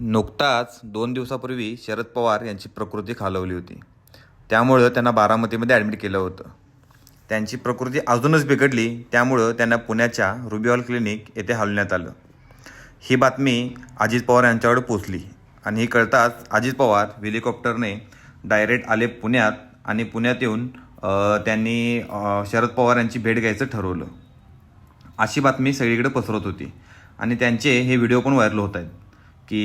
नुकताच दोन दिवसापूर्वी शरद पवार यांची प्रकृती खालवली होती. त्यामुळं त्यांना बारामतीमध्ये ॲडमिट केलं होतं. त्यांची प्रकृती अजूनच बिघडली त्यामुळं त्यांना पुण्याच्या रुबिऑल क्लिनिक येथे हलवण्यात आलं. ही बातमी अजित पवार यांच्याकडे पोचली आणि ही कळताच अजित पवार हेलिकॉप्टरने डायरेक्ट आले पुण्यात आणि पुण्यात येऊन त्यांनी शरद पवार यांची भेट घ्यायचं ठरवलं. अशी बातमी सगळीकडे पसरत होती आणि त्यांचे हे व्हिडिओ पण व्हायरल होत आहेत. की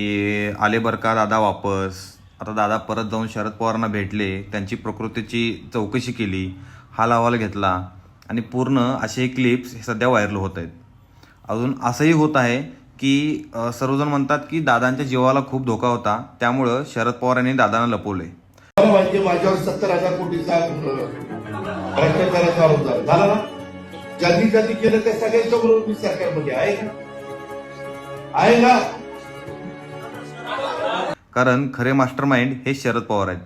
आले बरं का दादा वापस? आता दादा परत जाऊन शरद पवारांना भेटले त्यांची प्रकृतीची चौकशी केली हा अहवाल घेतला आणि पूर्ण असे क्लिप्स हे सध्या व्हायरल होत आहेत. अजून असंही होत आहे की सर्वजण म्हणतात की दादांच्या जीवाला खूप धोका होता त्यामुळं शरद पवार यांनी दादांना लपवले. माझ्यावर सत्तर हजार कोटीचा भ्रष्टाचाराचा आरोप झाला. ना? ज्यांनी ज्यांनी केलं त्या सगळ्यांच्या बरोबर मी सरकारमध्ये आहे का? आहे ना? कारण खरे मास्टर माइंड हे शरद पवार आहेत.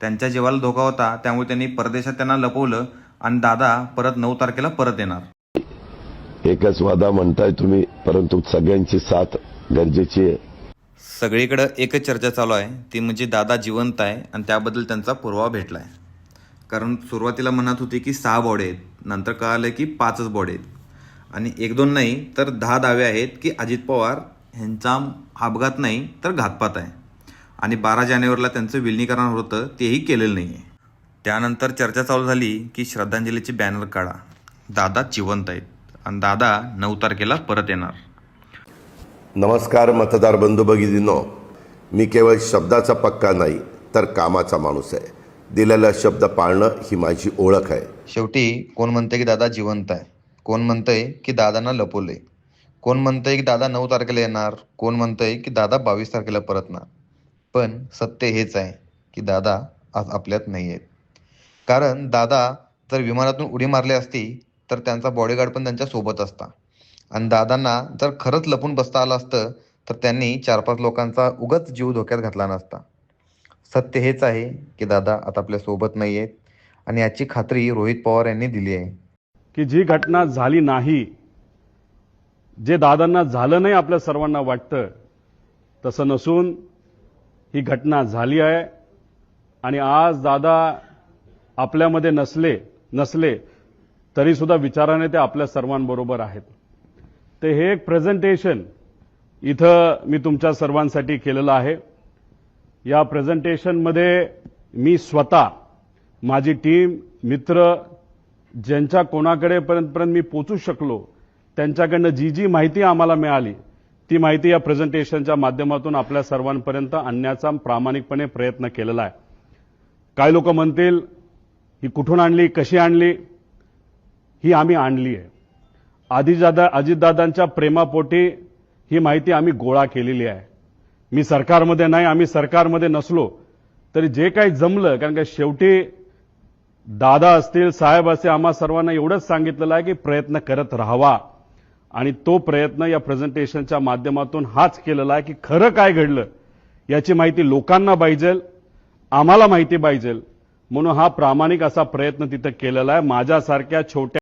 त्यांच्या जीवाला धोका होता त्यामुळे त्यांनी परदेशात त्यांना लपवलं आणि दादा परत नऊ तारखेला परत येणार. एकच वादा म्हणताय तुम्ही परंतु सगळ्यांची साथ गरजेची आहे. सगळीकडं एकच चर्चा चालू आहे ती म्हणजे दादा जिवंत आहे आणि त्याबद्दल त्यांचा पुरावा भेटला आहे कारण सुरुवातीला म्हणत होते की सहा बॉडी आहेत नंतर कळालं की पाचच बॉडी आहेत. आणि एक दोन नाही तर दहा दावे आहेत की अजित पवार ह्यांचा अपघात नाही तर घातपात आहे. आणि बारा जानेवारीला त्यांचं विलिनीकरण होतं तेही केलेलं नाही आहे त्यानंतर चर्चा चालू झाली की श्रद्धांजलीचे बॅनर काढा. दादा जिवंत आहेत. आणि दादा नऊ तारखेला परत येणार. नमस्कार मतदार बंधू भगिनीनो. मी केवळ शब्दाचा पक्का नाही तर कामाचा माणूस आहे. दिलेला शब्द पाळणं ही माझी ओळख आहे. शेवटी कोण म्हणतंय की दादा जिवंत आहे? कोण म्हणतंय की दादांना लपवले कोण म्हणतंय की दादा नऊ तारखेला येणार? कोण म्हणतंय की दादा बावीस तारखेला परतणार? पण सत्य हेच आहे की दादा आज आपल्यात नाही आहेत. कारण दादा जर विमानातून उडी मारली असती तर त्यांचा बॉडीगार्ड पण त्यांच्यासोबत असता. आणि दादांना जर खरंच लपून बसता आलं असतं तर त्यांनी चार पाच लोकांचा उगच जीव धोक्यात घातला नसता. सत्य हेच आहे की दादा आता आपल्यासोबत नाही आहेत. आणि याची खात्री रोहित पवार यांनी दिली आहे. की जी घटना झाली नाही जे दादांना झालं नाही आपल्या सर्वांना वाटतं तसं नसून ही घटना झाली आहे. आणि आज दादा आपल्यामध्ये नसले नसले तरीसुद्धा विचाराने ते आपल्या सर्वांबरोबर आहेत. ते हे एक प्रेझेंटेशन इथं मी तुमच्या सर्वांसाठी केलेलं आहे. या प्रेझेंटेशनमध्ये मी स्वतः माझी टीम मित्र ज्यांच्या कोणाकडे पर्यंतपर्यंत मी पोचू शकलो त्यांच्याकडनं जी जी माहिती आम्हाला मिळाली ती माहिती या प्रेझेंटेशनच्या माध्यमातून आपल्या सर्वांपर्यंत आणण्याचा प्रामाणिकपणे प्रयत्न केलेला आहे. काय लोक म्हणतील ही कुठून आणली? कशी आणली? ही आम्ही आणली आहे. आदिदादा अजितदादांच्या प्रेमापोटी ही माहिती आम्ही गोळा केलेली आहे. मी सरकारमध्ये नाही आम्ही सरकारमध्ये नसलो तरी जे काही जमलं कारण का शेवटी दादा असतील साहेब असे आम्हा सर्वांना एवढंच सांगितलेलं आहे की प्रयत्न करत राहावा. आणि तो प्रयत्न या प्रेझेंटेशनच्या माध्यमातून हाच केलेला आहे की खरं काय घडलं याची माहिती लोकांना पाहिजेल आम्हाला माहिती पाहिजेल म्हणून हा प्रामाणिक असा प्रयत्न तिथं केलेला आहे. माझ्यासारख्या छोट्या